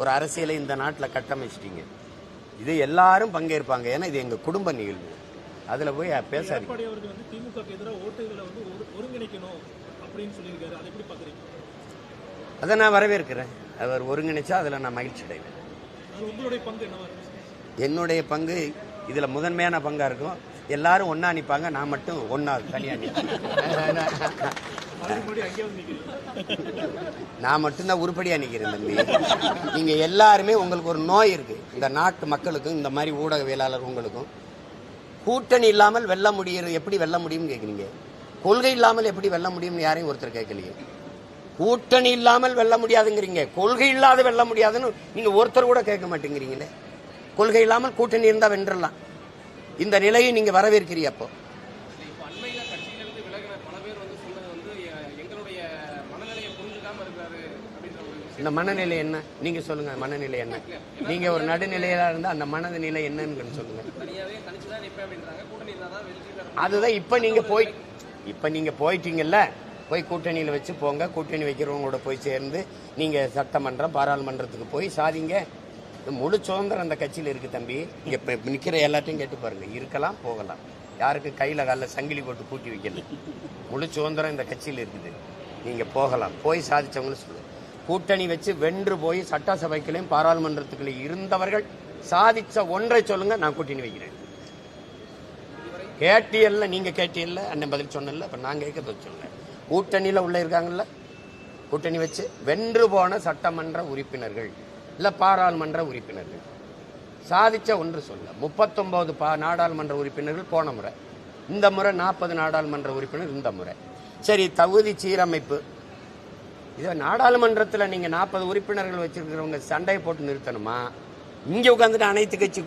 ஒரு அரசியலை இந்த நாட்டில் கட்டமைச்சிட்டீங்க. இது எல்லாரும் பங்கேற்பாங்க. ஏன்னா இது எங்க குடும்ப நிகழ்வு. அதுல போய் சொல்லியிருக்காரு. அதை நான் வரவேற்கிறேன். அவர் ஒருங்கிணைச்சா அதில் நான் மகிழ்ச்சி அடைவேன். என்னுடைய பங்கு இதில் முதன்மையான பங்காக இருக்கும். எல்லாரும் ஒன்றா நிற்பாங்க நான் மட்டும் ஒன்னா தனியாக நான் மட்டும்தான் உருப்படியாக நிற்கிறேன் தம்பி. நீங்கள் எல்லாருமே உங்களுக்கு ஒரு நோய் இருக்குது இந்த நாட்டு மக்களுக்கும் இந்த மாதிரி ஊடகவியலாளர் உங்களுக்கும். கூட்டணி இல்லாமல் வெல்ல முடியும் எப்படி வெல்ல முடியும்னு கேட்குறீங்க கொள்கை இல்லாமல் எப்படி வெல்ல முடியும்னு யாரையும் ஒருத்தர் கேட்கலையே. கூட்டணி இல்லாமல் வெல்ல முடியாதுங்கிறீங்க. கொள்கை இல்லாத வெல்ல முடியாதுன்னு நீங்க ஒருத்தர் கூட கேட்க மாட்டேங்கிறீங்களே. கொள்கை இல்லாமல் கூட்டணி இருந்தா வென்றலாம் இந்த நிலையை நீங்க வரவேற்கிறீ அப்போ. இந்த மனநிலை என்ன? நீங்க சொல்லுங்க மனநிலை என்ன? நீங்க ஒரு நடுநிலையில இருந்தா அந்த மனநிலை என்னன்னு சொல்லுங்க. அதுதான் இப்ப நீங்க போய் இப்ப நீங்க போயிட்டீங்கல்ல போய் கூட்டணியில வச்சு போங்க கூட்டணி வைக்கிறவங்களோட போய் சேர்ந்து நீங்க சட்டமன்றம் பாராளுமன்றத்துக்கு போய் சாதிங்க. முழு சுதந்திரம் அந்த கட்சியில இருக்கு தம்பி. இங்க நிற்கிற நிக்கிற எல்லாத்தையும் கேட்டு பாருங்க. இருக்கலாம் போகலாம். யாருக்கு கையில காலில் சங்கிலி போட்டு பூட்டி வைக்கணும்? முழு சுதந்திரம் இந்த கட்சியில் இருக்குது. நீங்க போகலாம். போய் சாதிச்சவங்களும் சொல்லு. கூட்டணி வச்சு வென்று போய் சட்டசபைகளையும் பாராளுமன்றத்துக்குள்ளே இருந்தவர்கள் சாதிச்ச ஒன்றை சொல்லுங்க நான் கூட்டணி வைக்கிறேன். கேட்டியல்ல நீங்க கேட்டியல்ல அண்ணன் பதில் சொன்னல அப்ப நான் கேட்கறது சொல்லுங்க கூட்டணியில உள்ள இருக்காங்கல்ல? கூட்டணி வச்சு வென்று போன சட்டமன்ற உறுப்பினர்கள். இல்லை பாராளுமன்ற உறுப்பினர்கள். சாதிச்ச ஒன்று சொல்ல முப்பத்தொம்போது பா நாடாளுமன்ற உறுப்பினர்கள் போன முறை. இந்த முறை நாற்பது நாடாளுமன்ற உறுப்பினர் இந்த முறை. சரி தகுதி சீரமைப்பு. இதை நாடாளுமன்றத்தில் நீங்கள் நாற்பது உறுப்பினர்கள் வச்சுருக்கிறவங்க சண்டையை போட்டு நிறுத்தணுமா? இங்கே உட்காந்துட்டு அனைத்து கட்சி